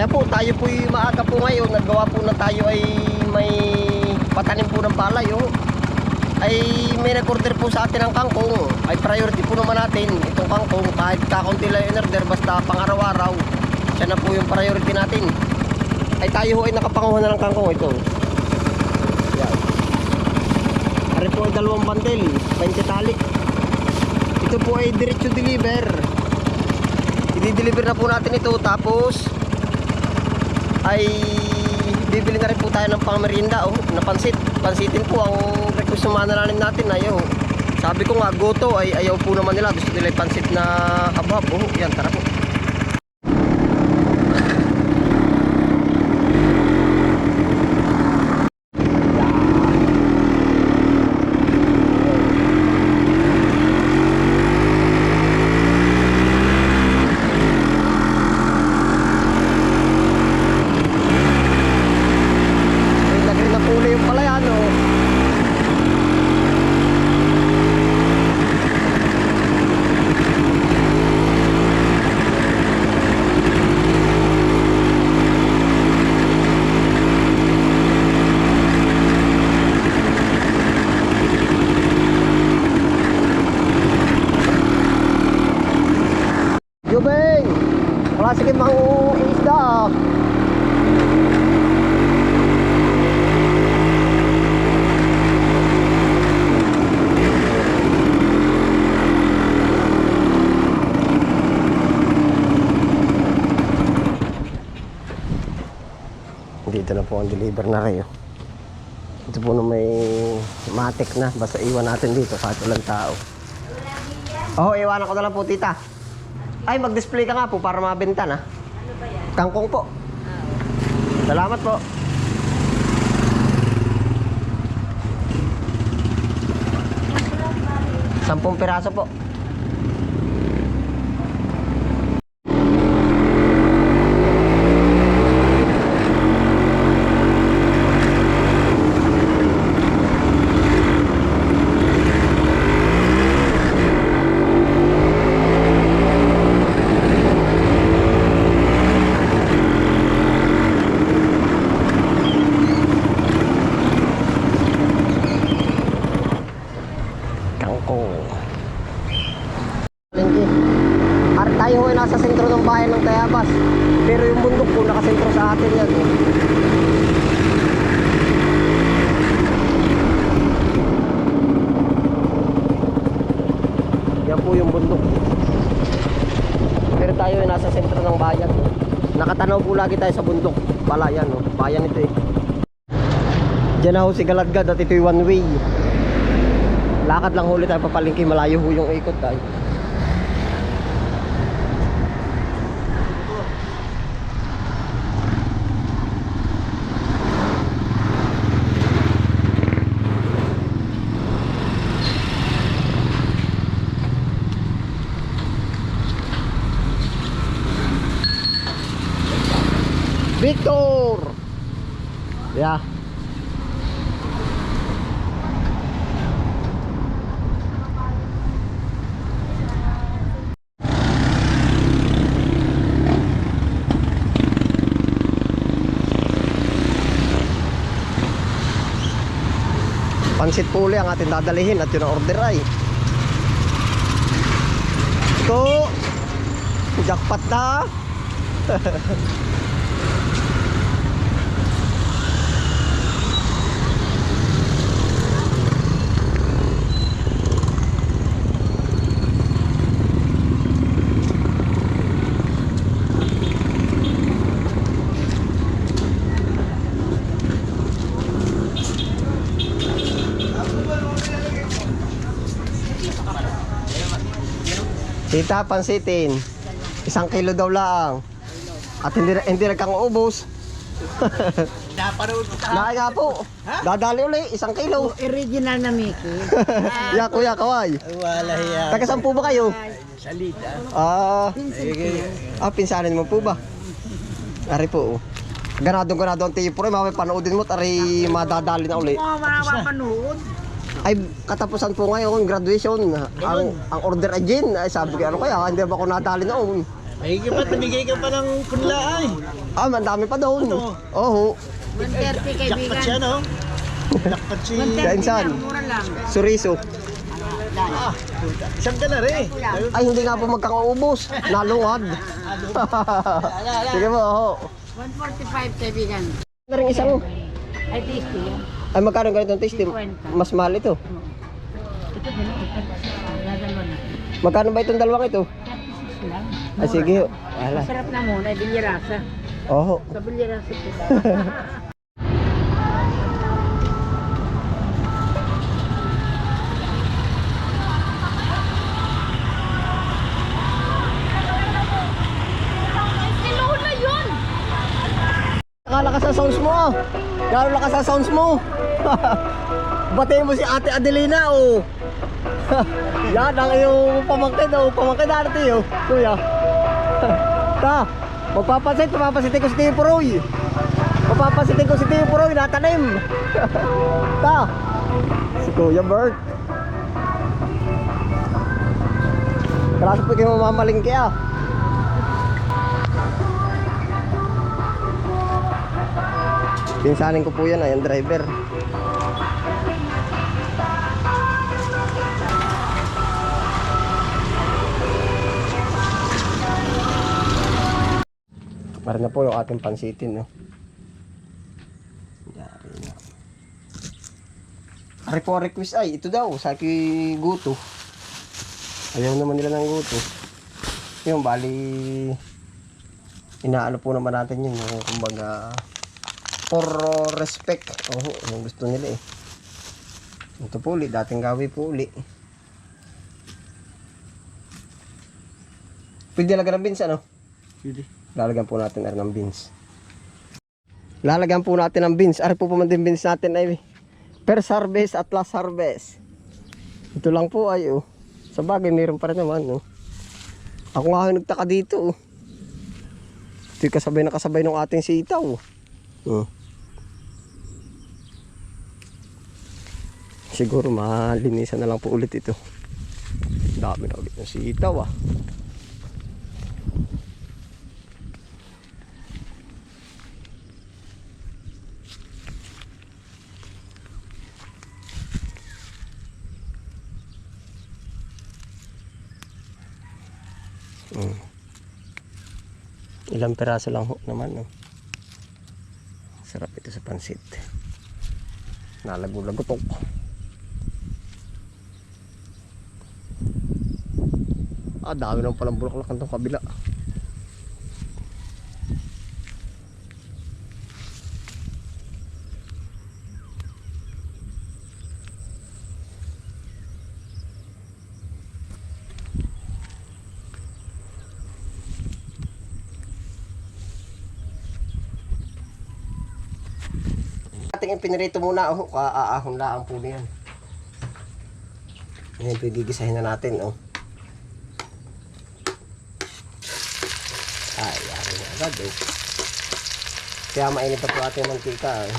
Kaya po, tayo po maaga po ngayon. Naggawa po na tayo ay may patanim po ng palay. Oh. Ay may nag-order po sa atin ng kangkong. Ay priority po naman natin itong kangkong. Kahit kakunti lang yung order, basta pang araw-araw. Siya na po yung priority natin. Ay tayo ho ay nakapanguha na ng kangkong ito. Yan. Ari po ay dalawang bandel, 20 tali. Ito po ay diretso deliver. I-deliver na po natin ito tapos ay bibili na rin po tayo ng pangmerienda oh, na pansit. Pansitin po ang request ng mananalim natin ayaw. Sabi ko nga goto ay ayaw po naman nila. Gusto nila pansit na habhab. Oh, yan tara po. Ay, lagay na po ulit yung palayan oh. Yubeng! Sige mga isda ah. Dito na po ang deliver na kayo. Ito po na may matik na. Basta iwan natin dito kahit walang tao. Oo, oh, iwanan ko na lang po, tita. Ay, mag-display ka nga po para mabenta na. Ano ba yan? Kangkong po. Salamat po. Sampung piraso po. Kangkong. Lingki. Ar tayo ay nasa sentro ng bayan ng Tayabas. Pero yung bundok po nakasentro sa atin yan. Eh. Yan po yung bundok. Pero tayo ay nasa sentro ng bayan. Nakatanaw po lagi tayo sa bundok. Pala yan, oh. bayan ito eh. Diyan na ho si Galadgad at ito yung one way. Lakad lang huli tayo papalingki, malayo ho yung ikot tayo. Victor! Yeah. Pansit puli ang ating dadalihin at yun ang order ay. Ito, jackpot na. Tita, pansitin. Isang kilo daw lang. At hindi, hindi nagkang ubos. Napanood ko sa Nakay nga po. Dadali uli, isang kilo. Original na Mickey. ya, kuya, kaway. Wala yan. Taga saan po ba kayo? Salita. Ah, ah, pinsanin mo po ba? Ari po. oh. Ganadong ganado ang tiyo po rin. Mamaya panoodin mo, tari madadali na uli. Oo, makapanood. Ay, katapusan po ngayon, graduation. Ang, ang order ay gin. Ay, sabi ko, ano kaya, hindi ba ako nadali noon? Ay, kapat namigay ka pa ng punla ay. Ah, ang dami pa doon. Ano? Oo. 130 Jackpot kaibigan. siya, no? Jackpot si... 130 Kainsan. lang, mura lang. Suriso. Ah. Isang dala rin. Ay, hindi nga po magkakaubos. Nalungad. Sige po, oo. 145 kaibigan. Na rin isang, Ay, tasty yan. Ay magkano ganitong tasty? Mas mahal ito. Ito din, dadalo na. Magkano ba itong dalawang ito? lang. Ay, sige. Wala. Sarap na muna, ay bilyarasa. Oo. Sa bilyarasa Nakalakas sa sounds mo. ah. Lalo lakas sa sounds mo. Batiin mo si Ate Adelina, oh. Yan ang iyong pamangkin, oh. Pamangkin dati, oh. Kuya. Ta, magpapasit, papapasitin ko si Tio Puroy. Papapasitin ko si Tio Puroy, natanim. Ta, si Kuya Bert. Kaso po kayo mamamalingki, ah. Pinsanin ko po yan, ay ang driver. Para na po yung ating pansitin, no? Ari po request ay, ito daw, sa aking guto. Ayaw naman nila ng guto. Yung bali, inaano po naman natin yun, yung kumbaga, for respect. Oo, yung gusto nila eh. Ito po uli, dating gawi po uli. Pwede lagyan ng beans ano? Pwede. Lalagyan po natin ar ng beans. Lalagyan po natin ng beans. Ari po pa man din beans natin ay first harvest at last harvest. Ito lang po ay oh. Sa bagay meron pa rin naman oh. Ako nga nagtaka dito oh. Ito yung kasabay na kasabay ng ating sitaw. Oh. Siguro malinisan na lang po ulit ito. Dami na ulit ng sitaw ah. Mm. Ilang peraso lang ho naman no. Sarap ito sa pansit. Nalago-lago po. Ah, dami naman palang bulaklak itong kabila. ating ipinirito muna oh, kaaahon lang po niyan. Ngayon po gigisahin na natin oh. Ay, yari na agad oh. Kaya mainit na po ating mantika eh.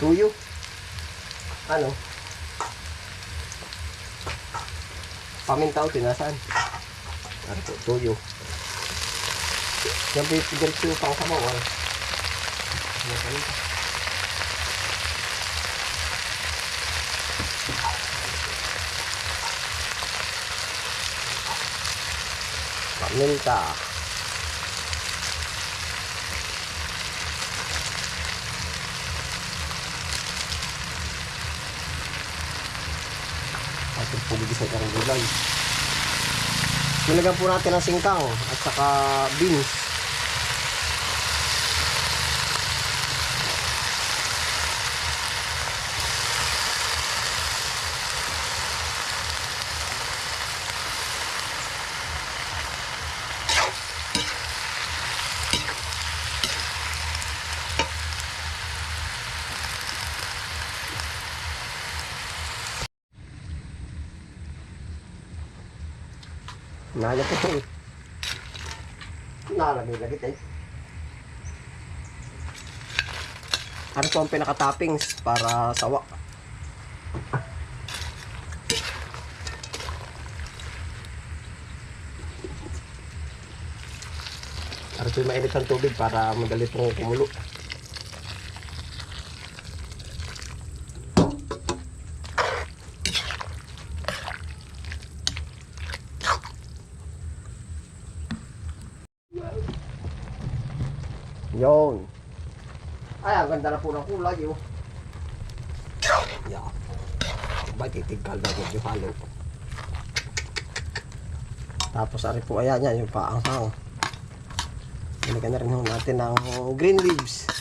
Tuyo. Ano? Paminta o tinasan. Ano po, tuyo. Yung diretso yung pang sabaw. Ano? Ano paminta? Paminta. ating puligis ng karang gulay. Nilagyan po natin ang singkang at saka beans. Nalag ko eh. Nalagay-lagay tayo. Ano po ang pinaka-toppings para sawa? Ano po yung mainit ng tubig para madali pong kumulo. Yon. Ay, ang ganda na po ng kulay, oh. Yeah. Ba, titigkal na medyo halo. Tapos, ari po, ayan yan, yung paanghang. Binigyan na rin ho natin ng green leaves.